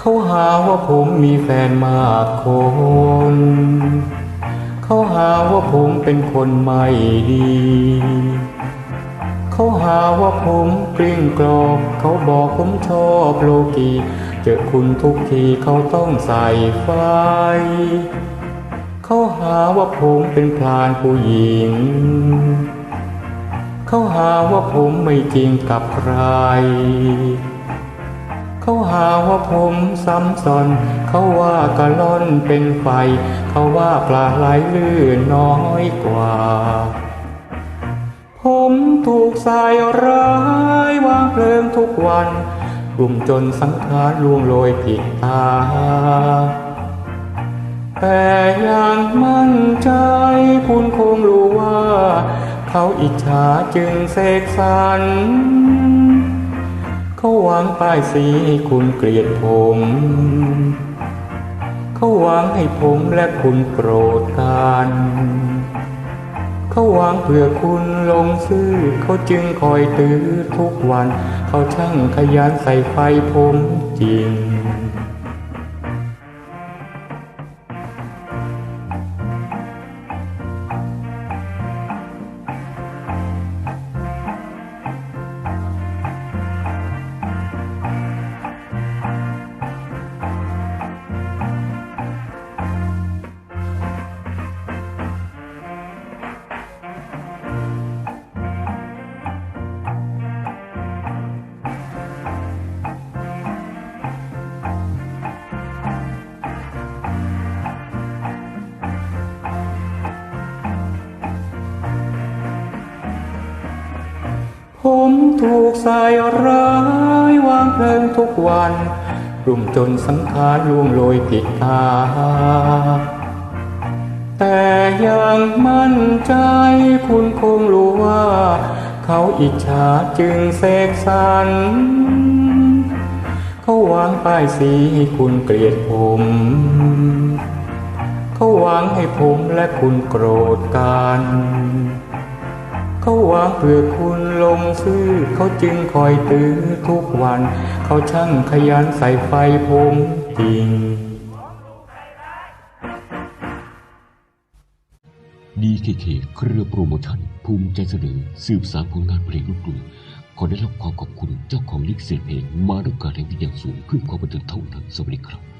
เขาหาว่าผมมีแฟนมากคน เขาหาว่าผมเป็นคนไม่ดี เขาหาว่าผมกลิ้งกลอบเขาบอกผมชอบโลกี เจอคุณทุกทีเขาต้องใส่ไฟ เขาหาว่าผมเป็นพลานผู้หญิง เขาหาว่าผมไม่จริงกับใคร เขาหาว่าผมซ้ำซ้อน เขาว่ากะล่อนเป็นไฟ เขาว่าปลาไหลลื่นน้อยกว่า ผมถูกสายร้ายวางเพลิงทุกวันกลุ่มจนสังขารล่วงโรยผิดตา แต่ยังมั่นใจคุณคงรู้ว่า เขาอิจฉาจึงเสกสรร เขาหวังป้ายสีให้คุณเกลียดผม เขาหวังให้ผมและคุณโกรธกัน เขาหวังเพื่อคุณลงซื้อ เขาจึงคอยตื้อทุกวัน เขาช่างขยันใส่ไฟผมจริง ผมถูกสายร้ายวางเพลิงทุกวันรุมจนสังขารล่วงโรยผิดทางแต่ยังมั่นใจคุณคงรู้ว่า เขาอิจฉาจึงเสกสรรเขาวางป้ายสีให้คุณเกลียดผม เขาหวังให้ผมและคุณโกรธกัน เขาหวังเพื่อคุณลงซื่อเขาจึงคอยตื้อทุกวัน เขาช่างขยันใส่ไฟผมจริง DKK เครือโปรโมชั่น ภูมิใจเสนอสืบสานผลงานเพลงลูกกรุงขอได้รับความขอบคุณเจ้าของลิขสิทธิ์เพลงมาด้วยการแรงเป็นอย่างสูงเพื่อความบันเทิงเท่านั้นสวัสดีครับ